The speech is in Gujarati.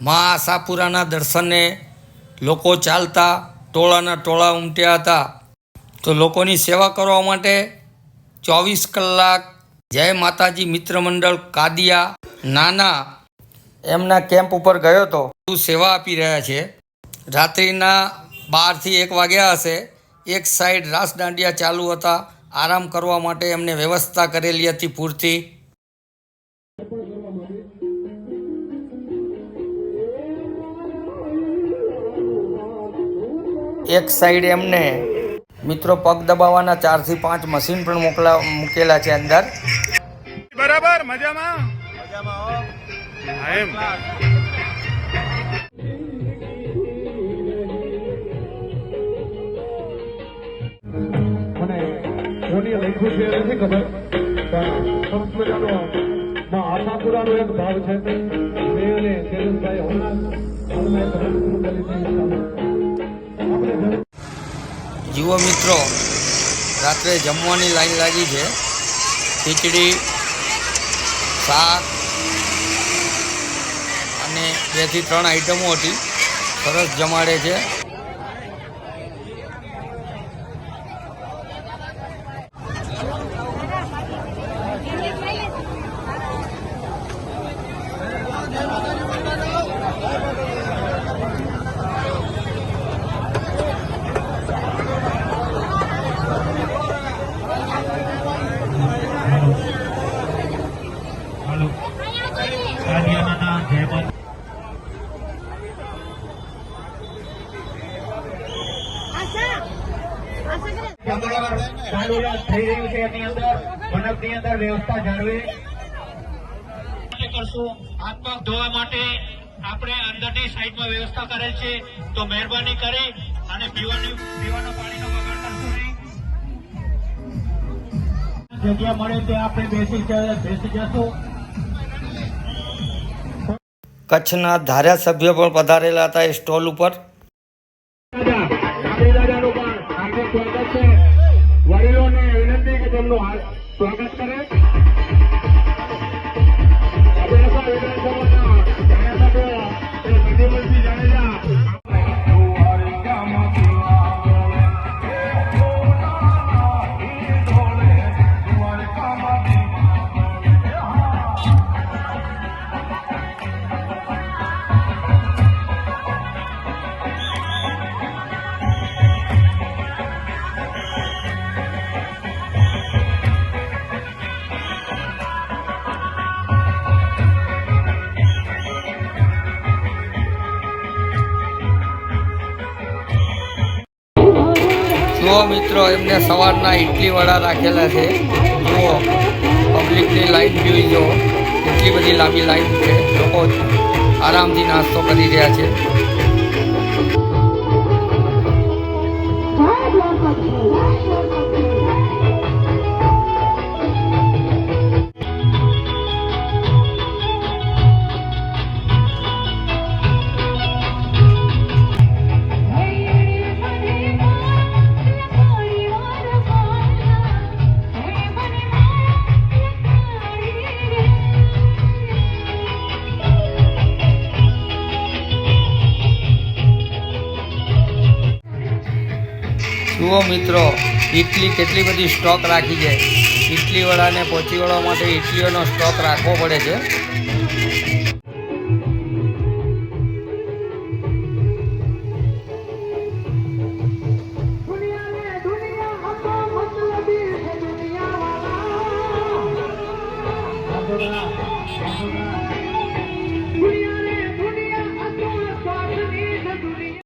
મા આશાપુરાના દર્શને લોકો ચાલતા, ટોળાના ટોળા ઉમટ્યા હતા. તો લોકોની સેવા કરવા માટે ચોવીસ કલાક જય માતાજી મિત્ર મંડળ કાદિયા નાના એમના કેમ્પ ઉપર ગયો હતો. શું સેવા આપી રહ્યા છે. રાત્રિના બારથી એક વાગ્યા હશે. એક સાઈડ રાસ દાંડિયા ચાલુ હતા. આરામ કરવા માટે એમને વ્યવસ્થા કરેલી હતી પૂરતી. એક સાઈડ એમને મિત્રો પગ દબાવવાના ચારથી પાંચ મશીન પણ મોકલા મૂકેલા છે અંદર. બરાબર મજામાં? હા, એમ. લખ્યું છે નથી ખબર. પણ સરસ મજાનો માં આશાપુરાનો એક ભાવ છે મેં અને હમણાં શરૂ કરી જુઓ મિત્રો, રાત્રે જમવાની લાઈન લાગી છે. ખીચડી, શાક અને બેથી ત્રણ આઈટમો હતી. સરસ જમાડે છે. ચાલુલાત થઈ રહ્યું છે એની અંદર. મંડપની અંદર વ્યવસ્થા જાળવી. કરશું હાથ ધોવા માટે આપણે અંદરની સાઈડમાં વ્યવસ્થા કરેલ છે. તો મહેરબાની કરી અને પીવાનું પીવાનો પાણીનો વગર કરશું નહીં. જગ્યા મળે તે આપણે બેસી બેસી જશું. કચ્છના ધારાસભ્યો પણ પધારેલા હતા એ સ્ટોલ ઉપર. વિનંતી કે તેમનું હાર- સ્વાગત કરે જુઓ મિત્રો એમને સવારના ઇડલી વડા રાખેલા છે, જુઓ પબ્લિકની લાઈન જોઈ જુઓ કેટલી બધી લાંબી લાઈન છે, લોકો આરામથી નાસ્તો કરી રહ્યા છે. જુઓ મિત્રો ઇટલી કેટલી બધી સ્ટોક રાખી છે. ઇટલીવાળાને પહોંચી વળવા માટે ઇટલીઓનો સ્ટોક રાખવો પડે છે. દુનિયા